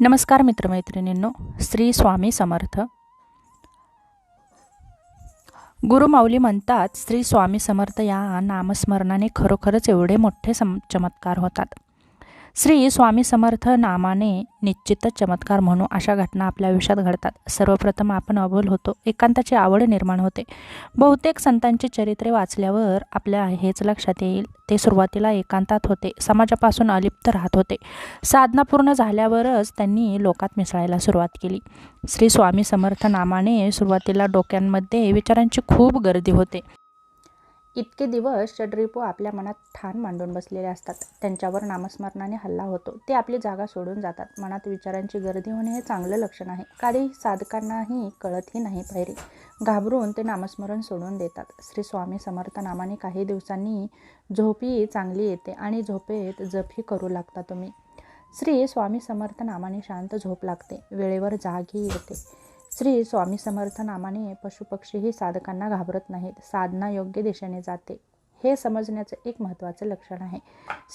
नमस्कार मित्रमैत्रिणींनो श्री स्वामी समर्थ. गुरुमाऊली म्हणतात श्री स्वामी समर्थ या नामस्मरणाने खरोखरच एवढे मोठे सम चमत्कार होतात. श्री स्वामी समर्थ नामाने निश्चितच चमत्कार म्हणू अशा घटना आपल्या आयुष्यात घडतात. सर्वप्रथम आपण अबोल होतो. एकांताची आवड निर्माण होते. बहुतेक संतांची चरित्रे वाचल्यावर आपल्या हेच लक्षात येईल. ते सुरुवातीला एकांतात होते. समाजापासून अलिप्त राहत होते. साधना पूर्ण झाल्यावरच त्यांनी लोकात मिसळायला सुरुवात केली. श्री स्वामी समर्थ नामाने सुरुवातीला डोक्यांमध्ये विचारांची खूप गर्दी होते. इतके दिवस षड्रिपू आपल्या मनात ठाण मांडून बसलेले असतात. त्यांच्यावर नामस्मरणाने हल्ला होतो. ते आपली जागा सोडून जातात. मनात विचारांची गर्दी होणे हे चांगलं लक्षण आहे. काही साधकांनाही कळतही नाही पायरी. घाबरून ते नामस्मरण सोडून देतात. श्री स्वामी समर्थ नामाने काही दिवसांनी झोपही चांगली येते आणि झोपेत जपही करू लागता तुम्ही. श्री स्वामी समर्थ नामाने शांत झोप लागते. वेळेवर जागही येते. श्री स्वामी समर्थ नामाने पशुपक्षीही साधकांना घाबरत नाहीत. साधना योग्य दिशेने जाते. हे समजण्याचं एक महत्त्वाचं लक्षण आहे.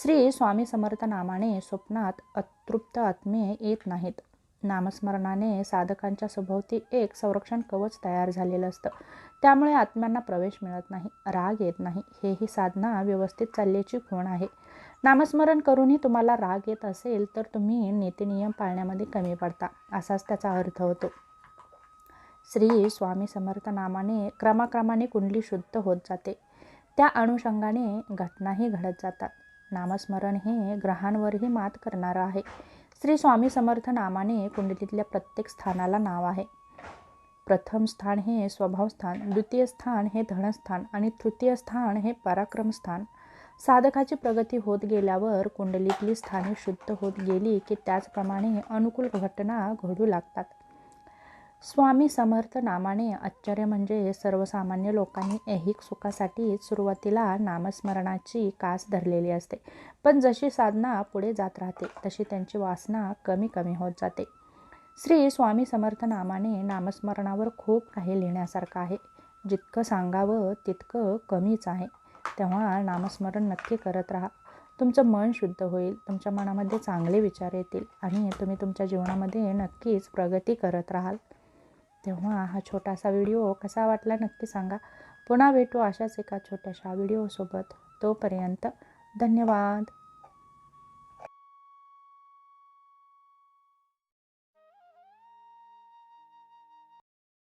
श्री स्वामी समर्थ नामाने स्वप्नात अतृप्त आत्मे येत नाहीत. नामस्मरणाने साधकांच्या सभोवती एक संरक्षण कवच तयार झालेलं असतं. त्यामुळे आत्म्यांना प्रवेश मिळत नाही राग येत नाही. हेही साधना व्यवस्थित चालल्याची खूण आहे. नामस्मरण करूनही तुम्हाला राग येत असेल तर तुम्ही नीतिनियम पाळण्यामध्ये कमी पडता. असाच त्याचा अर्थ होतो. श्री स्वामी समर्थ नामाने क्रमाक्रमाने कुंडली शुद्ध होत जाते. त्या अनुषंगाने घटनाही घडत जातात. नामस्मरण हे ग्रहांवरही मात करणारं आहे. श्री स्वामी समर्थ नामाने कुंडलीतल्या प्रत्येक स्थानाला नाव आहे. प्रथम स्थान हे स्वभाव स्थान द्वितीय स्थान हे धनस्थान आणि तृतीय स्थान हे पराक्रम स्थान. साधकाची प्रगती होत गेल्यावर कुंडलीतली स्थाने शुद्ध होत गेली की त्याचप्रमाणे अनुकूल घटना घडू लागतात. स्वामी समर्थ नामाने आश्चर्य म्हणजे सर्वसामान्य लोकांनी ऐहिक सुखासाठी सुरुवातीला नामस्मरणाची कास धरलेली असते. पण जशी साधना पुढे जात राहते तशी त्यांची वासना कमी कमी होत जाते. श्री स्वामी समर्थ नामाने नामस्मरणावर खूप काही लिहिण्यासारखं आहे. जितकं सांगावं तितकं कमीच आहे. तेव्हा नामस्मरण नक्की करत राहा. तुमचं मन शुद्ध होईल तुमच्या मनामध्ये चांगले विचार येतील आणि तुम्ही तुमच्या जीवनामध्ये नक्कीच प्रगती करत राहाल. तेव्हा हा छोटासा व्हिडिओ कसा वाटला नक्की सांगा. पुन्हा भेटू अशाच एका छोट्याशा व्हिडिओसोबत. तोपर्यंत धन्यवाद.